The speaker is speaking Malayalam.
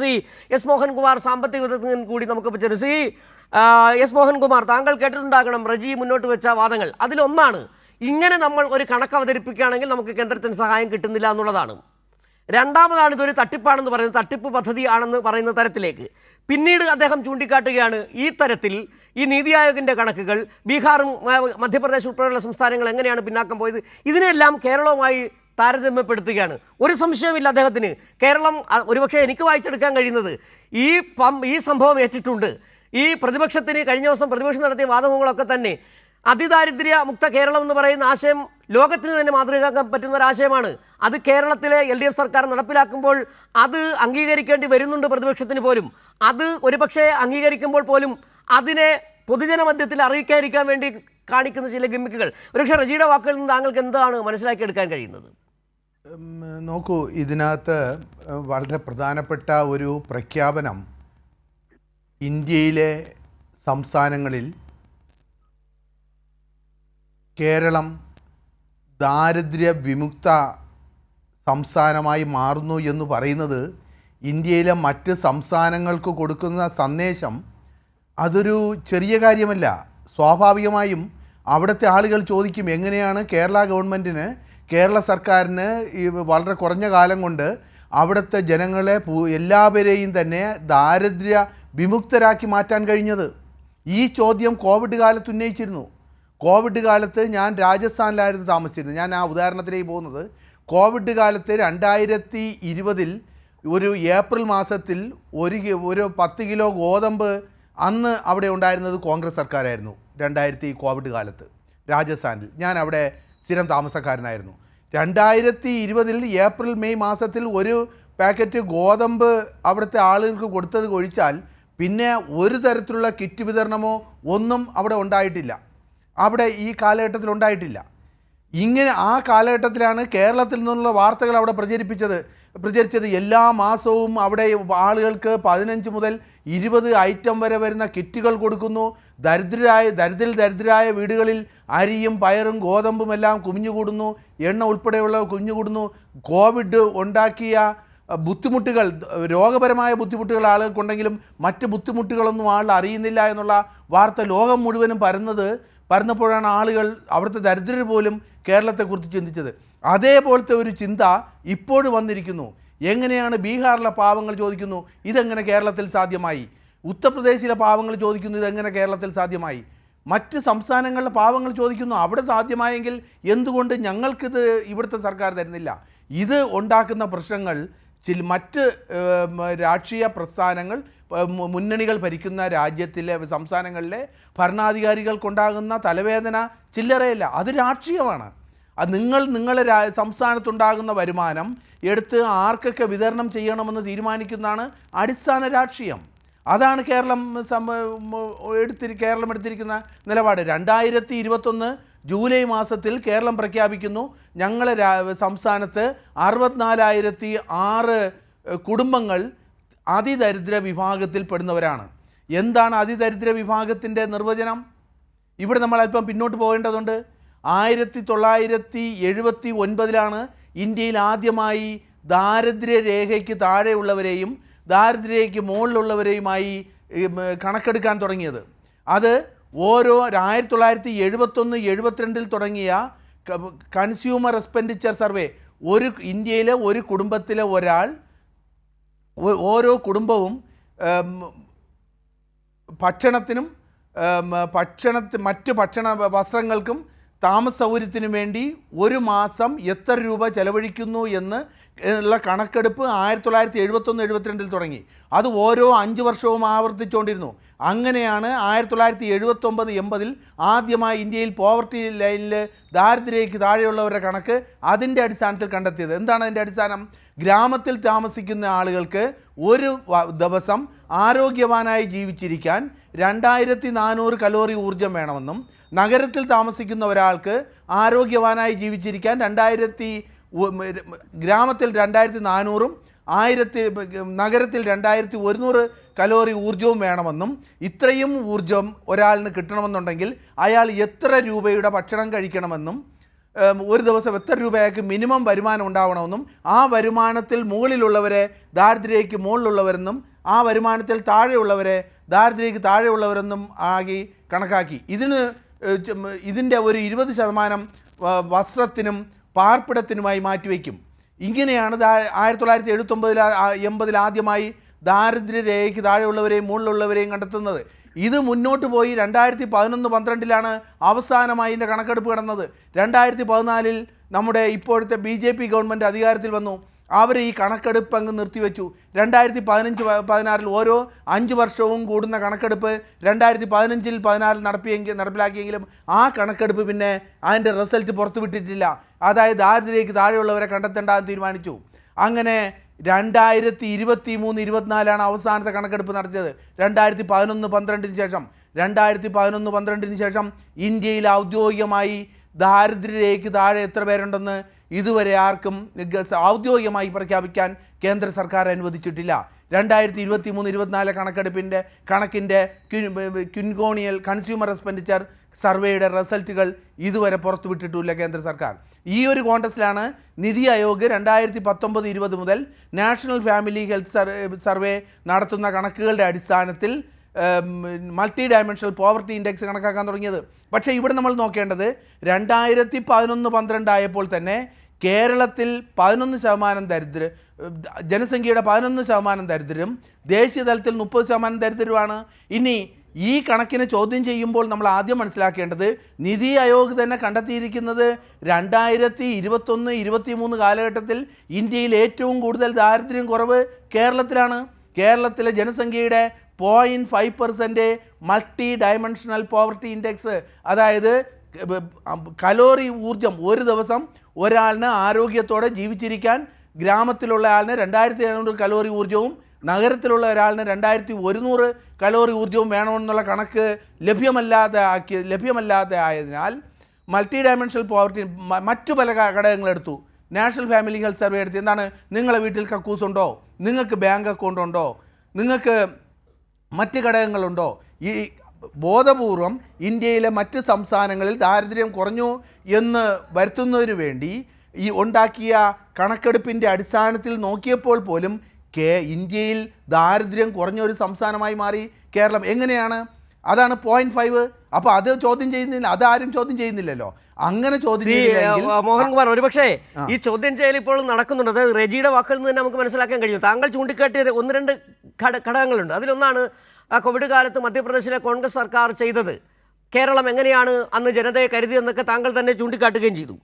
ശ്രീ എസ് മോഹൻകുമാർ സാമ്പത്തിക വിദഗ്ധൻ കൂടി നമുക്ക് പറ്റും സി എസ് മോഹൻകുമാർ താങ്കൾ കേട്ടിട്ടുണ്ടാകണം റജി മുന്നോട്ട് വെച്ച വാദങ്ങൾ. അതിലൊന്നാണ് ഇങ്ങനെ നമ്മൾ ഒരു കണക്ക് അവതരിപ്പിക്കുകയാണെങ്കിൽ നമുക്ക് കേന്ദ്രത്തിന് സഹായം കിട്ടുന്നില്ല എന്നുള്ളതാണ്. രണ്ടാമതാണ് ഇതൊരു തട്ടിപ്പാണെന്ന് പറയുന്നത് തട്ടിപ്പ് പദ്ധതി ആണെന്ന് പറയുന്ന തരത്തിലേക്ക്. പിന്നീട് അദ്ദേഹം ചൂണ്ടിക്കാട്ടുകയാണ് ഈ തരത്തിൽ ഈ നീതി ആയോഗിന്റെ കണക്കുകൾ ബീഹാറും മധ്യപ്രദേശ് ഉൾപ്പെടെയുള്ള സംസ്ഥാനങ്ങൾ എങ്ങനെയാണ് പിന്നാക്കം പോയത്? ഇതിനെല്ലാം കേരളവുമായി താരതമ്യപ്പെടുത്തുകയാണ്. ഒരു സംശയമില്ല അദ്ദേഹത്തിന്. കേരളം ഒരുപക്ഷെ എനിക്ക് വായിച്ചെടുക്കാൻ കഴിയുന്നത് ഈ പം ഈ സംഭവം ഏറ്റിട്ടുണ്ട്. ഈ പ്രതിപക്ഷത്തിന് കഴിഞ്ഞ ദിവസം പ്രതിപക്ഷം നടത്തിയ വാദമുകളൊക്കെ തന്നെ അതിദാരിദ്ര്യ മുക്ത കേരളം എന്ന് പറയുന്ന ആശയം ലോകത്തിന് തന്നെ മാതൃകയാക്കാൻ പറ്റുന്ന ഒരു ആശയമാണ്. അത് കേരളത്തിലെ എൽ ഡി എഫ് സർക്കാർ നടപ്പിലാക്കുമ്പോൾ അത് അംഗീകരിക്കേണ്ടി വരുന്നുണ്ട് പ്രതിപക്ഷത്തിന് പോലും. അത് ഒരുപക്ഷെ അംഗീകരിക്കുമ്പോൾ പോലും അതിനെ പൊതുജന മധ്യത്തിൽ അറിയിക്കാതിരിക്കാൻ വേണ്ടി കാണിക്കുന്ന ചില ഗിമ്മിക്കുകൾ. ഒരുപക്ഷെ റജിയുടെ വാക്കുകളിൽ നിന്ന് താങ്കൾക്ക് എന്താണ് മനസ്സിലാക്കിയെടുക്കാൻ കഴിയുന്നത്? നോക്കൂ ഇതിനകത്ത് വളരെ പ്രധാനപ്പെട്ട ഒരു പ്രഖ്യാപനം ഇന്ത്യയിലെ സംസ്ഥാനങ്ങളിൽ കേരളം ദാരിദ്ര്യ വിമുക്ത സംസ്ഥാനമായി മാറുന്നു എന്ന് പറയുന്നത് ഇന്ത്യയിലെ മറ്റ് സംസ്ഥാനങ്ങൾക്ക് കൊടുക്കുന്ന സന്ദേശം അതൊരു ചെറിയ കാര്യമല്ല. സ്വാഭാവികമായും അവിടുത്തെ ആളുകൾ ചോദിക്കും എങ്ങനെയാണ് കേരള ഗവൺമെന്റിന് കേരള സർക്കാരിന് ഈ വളരെ കുറഞ്ഞ കാലം കൊണ്ട് അവിടുത്തെ ജനങ്ങളെ എല്ലാവരെയും തന്നെ ദാരിദ്ര്യ വിമുക്തരാക്കി മാറ്റാൻ കഴിഞ്ഞത്. ഈ ചോദ്യം കോവിഡ് കാലത്ത് ഉന്നയിച്ചിരുന്നു. കോവിഡ് കാലത്ത് ഞാൻ രാജസ്ഥാനിലായിരുന്നു താമസിച്ചിരുന്നത്. ഞാൻ ആ ഉദാഹരണത്തിലേക്ക് പോകുന്നത്. കോവിഡ് കാലത്ത് രണ്ടായിരത്തി ഇരുപതിൽ ഒരു ഏപ്രിൽ മാസത്തിൽ ഒരു ഒരു പത്ത് കിലോ ഗോതമ്പ് അന്ന് അവിടെ ഉണ്ടായിരുന്നത് കോൺഗ്രസ് സർക്കാരായിരുന്നു. രണ്ടായിരത്തി കോവിഡ് കാലത്ത് രാജസ്ഥാനിൽ. ഞാൻ അവിടെ സ്ഥിരം താമസക്കാരനായിരുന്നു. രണ്ടായിരത്തി ഇരുപതിൽ ഏപ്രിൽ മെയ് മാസത്തിൽ ഒരു പാക്കറ്റ് ഗോതമ്പ് അവിടുത്തെ ആളുകൾക്ക് കൊടുത്തത് ഒഴിച്ചാൽ പിന്നെ ഒരു തരത്തിലുള്ള കിറ്റ് വിതരണമോ ഒന്നും അവിടെ ഉണ്ടായിട്ടില്ല. അവിടെ ഈ കാലഘട്ടത്തിൽ ഉണ്ടായിട്ടില്ല. ഇങ്ങനെ ആ കാലഘട്ടത്തിലാണ് കേരളത്തിൽ നിന്നുള്ള വാർത്തകൾ അവിടെ പ്രചരിപ്പിച്ചത്. പ്രചരിച്ചത് എല്ലാ മാസവും അവിടെ ആളുകൾക്ക് പതിനഞ്ച് മുതൽ ഇരുപത് ഐറ്റം വരെ വരുന്ന കിറ്റുകൾ കൊടുക്കുന്നു. ദരിദ്രരായ ദരിദ്ര ദരിദ്രരായ വീടുകളിൽ അരിയും പയറും ഗോതമ്പും എല്ലാം കുമിഞ്ഞുകൂടുന്നു. എണ്ണ ഉൾപ്പെടെയുള്ള കുഞ്ഞുകൂടുന്നു കോവിഡ് ഉണ്ടാക്കിയ ബുദ്ധിമുട്ടുകൾ രോഗപരമായ ബുദ്ധിമുട്ടുകൾ ആളുകൾക്കുണ്ടെങ്കിലും മറ്റ് ബുദ്ധിമുട്ടുകളൊന്നും ആൾ അറിയുന്നില്ല എന്നുള്ള വാർത്ത ലോകം മുഴുവനും പരന്നത് പരന്നപ്പോഴാണ് ആളുകൾ അവിടുത്തെ ദരിദ്രർ പോലും കേരളത്തെക്കുറിച്ച് ചിന്തിച്ചത്. അതേപോലത്തെ ഒരു ചിന്ത ഇപ്പോഴും വന്നിരിക്കുന്നു. എങ്ങനെയാണ് ബീഹാറിലെ പാവങ്ങൾ ചോദിക്കുന്നു? ഇതെങ്ങനെ കേരളത്തിൽ സാധ്യമായി? ഉത്തർപ്രദേശിലെ പാവങ്ങൾ ചോദിക്കുന്നു ഇതെങ്ങനെ കേരളത്തിൽ സാധ്യമായി? മറ്റ് സംസ്ഥാനങ്ങളിലെ പാവങ്ങൾ ചോദിക്കുന്നു അവിടെ സാധ്യമായെങ്കിൽ എന്തുകൊണ്ട് ഞങ്ങൾക്കിത് ഇവിടുത്തെ സർക്കാർ തരുന്നില്ല? ഇത് ഉണ്ടാക്കുന്ന പ്രശ്നങ്ങൾ ചില മറ്റ് രാഷ്ട്രീയ പ്രസ്ഥാനങ്ങൾ മുന്നണികൾ ഭരിക്കുന്ന രാജ്യത്തിലെ സംസ്ഥാനങ്ങളിലെ ഭരണാധികാരികൾക്കുണ്ടാകുന്ന തലവേദന ചില്ലറയല്ല അത് രാഷ്ട്രീയമാണ്. അത് നിങ്ങൾ നിങ്ങളുടെ രാ സംസ്ഥാനത്തുണ്ടാകുന്ന വരുമാനം എടുത്ത് ആർക്കൊക്കെ വിതരണം ചെയ്യണമെന്ന് തീരുമാനിക്കുന്നതാണ് അടിസ്ഥാന രാഷ്ട്രീയം. അതാണ് കേരളം എടുത്തി കേരളം എടുത്തിരിക്കുന്ന നിലപാട്. രണ്ടായിരത്തി ഇരുപത്തൊന്ന് ജൂലൈ മാസത്തിൽ കേരളം പ്രഖ്യാപിക്കുന്നു. ഞങ്ങൾ സംസ്ഥാനത്ത് അറുപത്തിനാലായിരത്തി ആറ് കുടുംബങ്ങൾ അതിദരിദ്ര വിഭാഗത്തിൽ പെടുന്നവരാണ്. എന്താണ് അതിദരിദ്ര വിഭാഗത്തിന്റെ നിർവചനം? ഇവിടെ നമ്മൾ അല്പം പിന്നോട്ട് പോകേണ്ടതുണ്ട്. ആയിരത്തി തൊള്ളായിരത്തി എഴുപത്തി ഒൻപതിലാണ് ഇന്ത്യയിൽ ആദ്യമായി ദാരിദ്ര്യ രേഖയ്ക്ക് താഴെയുള്ളവരെയും ദാരിദ്ര്യരേഖയ്ക്ക് മുകളിലുള്ളവരെയുമായി കണക്കെടുക്കാൻ തുടങ്ങിയത്. അത് ഓരോ ആയിരത്തി തൊള്ളായിരത്തി എഴുപത്തൊന്ന് എഴുപത്തിരണ്ടിൽ തുടങ്ങിയ കൺസ്യൂമർ എക്സ്പെൻഡിച്ചർ സർവേ ഒരു ഇന്ത്യയിലെ ഒരു കുടുംബത്തിലെ ഒരാൾ ഓരോ കുടുംബവും ഭക്ഷണത്തിനും ഭക്ഷണത്തി മറ്റ് ഭക്ഷണ വസ്ത്രങ്ങൾക്കും താമസ സൗകര്യത്തിനും വേണ്ടി ഒരു മാസം എത്ര രൂപ ചെലവഴിക്കുന്നു എന്ന് ഉള്ള കണക്കെടുപ്പ് ആയിരത്തി തൊള്ളായിരത്തി എഴുപത്തൊന്ന് എഴുപത്തിരണ്ടിൽ തുടങ്ങി. അത് ഓരോ അഞ്ച് വർഷവും ആവർത്തിച്ചുകൊണ്ടിരുന്നു. അങ്ങനെയാണ് ആയിരത്തി തൊള്ളായിരത്തി എഴുപത്തൊമ്പത് എൺപതിൽ ആദ്യമായി ഇന്ത്യയിൽ പോവർട്ടി ലൈനിൽ ദാരിദ്ര്യയ്ക്ക് താഴെയുള്ളവരുടെ കണക്ക് അതിന്റെ അടിസ്ഥാനത്തിൽ കണ്ടെത്തിയത്. എന്താണ് അതിന്റെ അടിസ്ഥാനം? ഗ്രാമത്തിൽ താമസിക്കുന്ന ആളുകൾക്ക് ഒരു ദിവസം ആരോഗ്യവാനായി ജീവിച്ചിരിക്കാൻ രണ്ടായിരത്തി നാനൂറ് കലോറി ഊർജം വേണമെന്നും നഗരത്തിൽ താമസിക്കുന്ന ഒരാൾക്ക് ആരോഗ്യവാനായി ജീവിച്ചിരിക്കാൻ രണ്ടായിരത്തി ഗ്രാമത്തിൽ രണ്ടായിരത്തി നാനൂറും ആയിരത്തി നഗരത്തിൽ രണ്ടായിരത്തി ഒരുന്നൂറ് കലോറി ഊർജവും വേണമെന്നും ഇത്രയും ഊർജം ഒരാളിന് കിട്ടണമെന്നുണ്ടെങ്കിൽ അയാൾ എത്ര രൂപയുടെ ഭക്ഷണം കഴിക്കണമെന്നും ഒരു ദിവസം എത്ര രൂപയ്ക്ക് മിനിമം വരുമാനം ഉണ്ടാവണമെന്നും ആ വരുമാനത്തിൽ മുകളിലുള്ളവരെ ദാരിദ്ര്യയ്ക്ക് മുകളിലുള്ളവരെന്നും ആ വരുമാനത്തിൽ താഴെയുള്ളവരെ ദാരിദ്ര്യയ്ക്ക് താഴെയുള്ളവരെന്നും ആക്കി കണക്കാക്കി. ഇതിന് ഇതിന്റെ ഒരു ഇരുപത് ശതമാനം വസ്ത്രത്തിനും പാർപ്പിടത്തിനുമായി മാറ്റിവെക്കും. ഇങ്ങനെയാണ് ആയിരത്തി തൊള്ളായിരത്തി എഴുപത്തൊമ്പതിൽ എൺപതിൽ ആദ്യമായി ദാരിദ്ര്യരേഖയ്ക്ക് താഴെയുള്ളവരെയും മുകളിലുള്ളവരെയും കണ്ടെത്തുന്നത്. ഇത് മുന്നോട്ട് പോയി രണ്ടായിരത്തി പതിനൊന്ന് പന്ത്രണ്ടിലാണ് അവസാനമായി ഇതിന്റെ കണക്കെടുപ്പ് കിടന്നത്. രണ്ടായിരത്തി പതിനാലിൽ നമ്മുടെ ഇപ്പോഴത്തെ ബി ജെ പി ഗവൺമെന്റ് അധികാരത്തിൽ വന്നു. അവർ ഈ കണക്കെടുപ്പ് അങ്ങ് നിർത്തിവെച്ചു. രണ്ടായിരത്തി പതിനഞ്ച് പതിനാറിൽ ഓരോ അഞ്ച് വർഷവും കൂടുന്ന കണക്കെടുപ്പ് രണ്ടായിരത്തി പതിനഞ്ചിൽ പതിനാറിൽ നടപ്പിയെങ്കിൽ നടപ്പിലാക്കിയെങ്കിലും ആ കണക്കെടുപ്പ് പിന്നെ അതിന്റെ റിസൾട്ട് പുറത്തുവിട്ടിട്ടില്ല. അതായത് ദാരിദ്ര്യക്ക് താഴെയുള്ളവരെ കണ്ടെത്തേണ്ടെന്ന് തീരുമാനിച്ചു. അങ്ങനെ രണ്ടായിരത്തി ഇരുപത്തി മൂന്ന് ഇരുപത്തിനാലാണ് അവസാനത്തെ കണക്കെടുപ്പ് നടത്തിയത്. രണ്ടായിരത്തി പതിനൊന്ന് പന്ത്രണ്ടിന് ശേഷം. രണ്ടായിരത്തി പതിനൊന്ന് പന്ത്രണ്ടിന് ശേഷം ഇന്ത്യയിൽ ഔദ്യോഗികമായി ദാരിദ്ര്യരേഖയ്ക്ക് താഴെ എത്ര പേരുണ്ടെന്ന് ഇതുവരെ ആർക്കും ഔദ്യോഗികമായി പ്രഖ്യാപിക്കാൻ കേന്ദ്ര സർക്കാർ അനുവദിച്ചിട്ടില്ല. രണ്ടായിരത്തി ഇരുപത്തി മൂന്ന് ഇരുപത്തിനാല് കണക്കെടുപ്പിന്റെ കണക്കിന്റെ ക്യുൻകോണിയൽ കൺസ്യൂമർ എക്സ്പെൻഡിച്ചർ സർവേയുടെ റിസൾട്ടുകൾ ഇതുവരെ പുറത്തുവിട്ടിട്ടില്ല കേന്ദ്ര സർക്കാർ. ഈ ഒരു കോൺടസ്റ്റിലാണ് നിതി ആയോഗ് രണ്ടായിരത്തി പത്തൊമ്പത് ഇരുപത് മുതൽ നാഷണൽ ഫാമിലി ഹെൽത്ത് സർവേ നടത്തുന്ന കണക്കുകളുടെ അടിസ്ഥാനത്തിൽ മൾട്ടി ഡയമെൻഷണൽ പോവർട്ടി ഇൻഡെക്സ് കണക്കാക്കാൻ തുടങ്ങിയത്. പക്ഷേ ഇവിടെ നമ്മൾ നോക്കേണ്ടത് രണ്ടായിരത്തി പതിനൊന്ന് പന്ത്രണ്ടായപ്പോൾ തന്നെ കേരളത്തിൽ പതിനൊന്ന് ശതമാനം ദരിദ്ര ജനസംഖ്യയുടെ പതിനൊന്ന് ശതമാനം ദരിദ്രരും ദേശീയ തലത്തിൽ മുപ്പത് ശതമാനം ദരിദ്രരുമാണ്. ഇനി ഈ കണക്കിനെ ചോദ്യം ചെയ്യുമ്പോൾ നമ്മൾ ആദ്യം മനസ്സിലാക്കേണ്ടത് നിതി ആയോഗ് തന്നെ കണ്ടെത്തിയിരിക്കുന്നത് രണ്ടായിരത്തി ഇരുപത്തൊന്ന് ഇരുപത്തി മൂന്ന് കാലഘട്ടത്തിൽ ഇന്ത്യയിൽ ഏറ്റവും കൂടുതൽ ദാരിദ്ര്യം കുറവ് കേരളത്തിലാണ്. കേരളത്തിലെ ജനസംഖ്യയുടെ point five percent multi dimensional poverty index അതായത് കലോറി ഊർജം ഒരു ദിവസം ഒരാളിന് ആരോഗ്യത്തോടെ ജീവിച്ചിരിക്കാൻ ഗ്രാമത്തിലുള്ള ആളിന് രണ്ടായിരത്തി എഴുന്നൂറ് കലോറി ഊർജവും നഗരത്തിലുള്ള ഒരാളിന് രണ്ടായിരത്തി ഒരുന്നൂറ് കലോറി ഊർജവും വേണമെന്നുള്ള കണക്ക് ലഭ്യമല്ലാതെ ആക്കി ലഭ്യമല്ലാതെ ആയതിനാൽ മൾട്ടി ഡയമെൻഷണൽ പോവർട്ടി മറ്റു പല ഘടകങ്ങളെടുത്തു നാഷണൽ ഫാമിലി ഹെൽത്ത് സർവേ എടുത്ത് എന്താണ് നിങ്ങളെ വീട്ടിൽ കക്കൂസ് ഉണ്ടോ നിങ്ങൾക്ക് ബാങ്ക് അക്കൗണ്ട് ഉണ്ടോ? നിങ്ങൾക്ക് മറ്റ് ഘടകങ്ങളുണ്ടോ? ഈ ബോധപൂർവം ഇന്ത്യയിലെ മറ്റ് സംസ്ഥാനങ്ങളിൽ ദാരിദ്ര്യം കുറഞ്ഞു എന്ന് വരുത്തുന്നതിന് വേണ്ടി ഈ ഉണ്ടാക്കിയ കണക്കെടുപ്പിന്റെ അടിസ്ഥാനത്തിൽ നോക്കിയപ്പോൾ പോലും കേ ഇന്ത്യയിൽ ദാരിദ്ര്യം കുറഞ്ഞ ഒരു സംസ്ഥാനമായി മാറി കേരളം. എങ്ങനെയാണ്? അതാണ് പോയിന്റ് ഫൈവ് അപ്പോൾ അത് ചോദ്യം ചെയ്യുന്നില്ല. അതാരും ചോദ്യം ചെയ്യുന്നില്ലല്ലോ. അങ്ങനെ ചോദ്യം മോഹൻകുമാർ ഒരുപക്ഷേ ഈ ചോദ്യം ചെയ്യൽ ഇപ്പോൾ നടക്കുന്നുണ്ട്. അത് റെജിയുടെ വാക്കുകളിൽ നിന്ന് തന്നെ നമുക്ക് മനസ്സിലാക്കാൻ കഴിയും. താങ്കൾ ചൂണ്ടിക്കാട്ടിയ ഒന്ന് രണ്ട് ഘടകങ്ങളുണ്ട്. അതിലൊന്നാണ് കോവിഡ് കാലത്ത് മധ്യപ്രദേശിലെ കോൺഗ്രസ് സർക്കാർ ചെയ്തത്. കേരളം എങ്ങനെയാണ് അന്ന് ജനതയെ കരുതിയെന്നൊക്കെ താങ്കൾ തന്നെ ചൂണ്ടിക്കാട്ടുകയും ചെയ്തു.